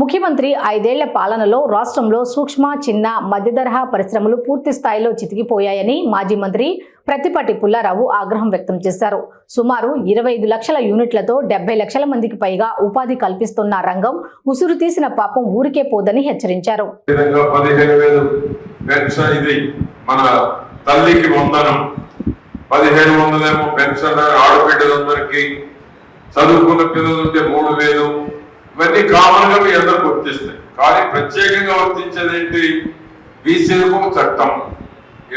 ముఖ్యమంత్రి ఐదేళ్ళ పాలనలో రాష్ట్రంలో సూక్ష్మ చిన్న మధ్యతరహా పరిశ్రమలు పూర్తి స్థాయిలో చితికిపోయాయని మాజీ మంత్రి ప్రతిపాటి పుల్లారావు ఆగ్రహం వ్యక్తం చేశారు. సుమారు ఇరవై ఐదు లక్షల యూనిట్లతో డెబ్బై లక్షల మందికి పైగా ఉపాధి కల్పిస్తున్న రంగం ఉసురు తీసిన పాపం ఊరికే పోదని హెచ్చరించారు. తల్లికి వందనం. పదిహేను వందలేమో పెన్షన్ ఆడబిడ్డలందరికీ. చదువుకున్న పిల్లలు ఉంటే మూడు వేలు. ఇవన్నీ కామన్గా మీ అందరు గుర్తిస్తాయి. కానీ ప్రత్యేకంగా వర్తించేది ఏంటి? బీసీలకు చట్టం.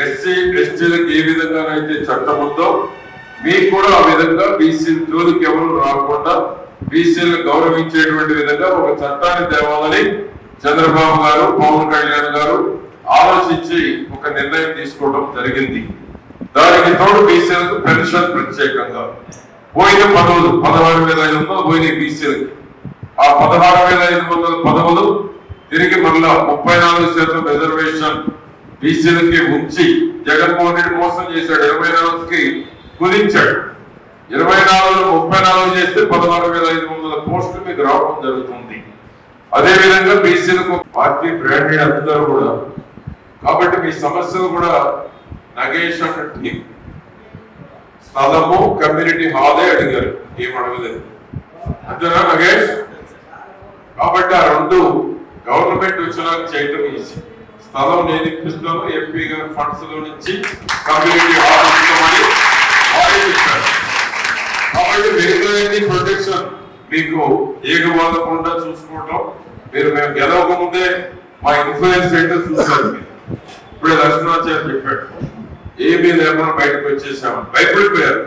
ఎస్సీ ఎస్టీలకు ఏ విధంగానైతే చట్టం ఉందో మీకు కూడా ఆ విధంగా బీసీ జోలికి ఎవరు రాకుండా బీసీలను గౌరవించేటువంటి విధంగా ఒక చట్టాన్ని తేవాలని చంద్రబాబు గారు పవన్ కళ్యాణ్ గారు ఆలోచించి ఒక నిర్ణయం తీసుకోవడం జరిగింది. దానికి తోడు బీసీలకు పెన్షన్ ప్రత్యేకంగా. పోయిన పదవులు పదహారు వేల ఐదు వందలు పోయినాయి బీసీలకి. ఆ పదహారు వేల ఐదు వందల పదవులు తిరిగి మళ్ళా ముప్పై నాలుగు శాతం రిజర్వేషన్ బీసీలకి ఉంచి జగన్మోహన్ రెడ్డి మోసం చేశాడు. ఇరవై నాలుగుకి కుదించాడు. ఇరవై నాలుగు ముప్పై నాలుగు చేస్తే పదహారు వేల ఐదు వందల పోస్టులు మీకు రావడం జరుగుతుంది. అదే విధంగా బీసీలకు పార్టీ బ్రాండెడ్ అందుతారు కూడా. కాబట్టి మీ సమస్యలు కూడా నగేష్ అన్న టీం స్థలము కమ్యూనిటీ హాలే అడిగారు. ఏం అడగలేదు. అంతేనా నగేష్? కాబట్టి ఆ రెండు గవర్నమెంట్ ఉద్యోగాలు చేయటం ఈజీ. స్థలం నేను ఇప్పిస్తాను ఎంపీ గారి ఫండ్స్లో నుంచి కమ్యూనిటీ హాల్ ఇస్తామని కాబట్టి మిగతా ప్రొటెక్షన్ మీకు ఏక చూసుకోవటం మీరు మేము గెలవక ముందే మా ఇన్ఫ్లుయెన్స్ ఏంటో చూసారు ఇప్పుడు ఇప్పుడే లక్ష్మణాచార్య చెప్పాడు ఏమీ లేకుండా బయటకు వచ్చేసాము భయపడిపోయారు.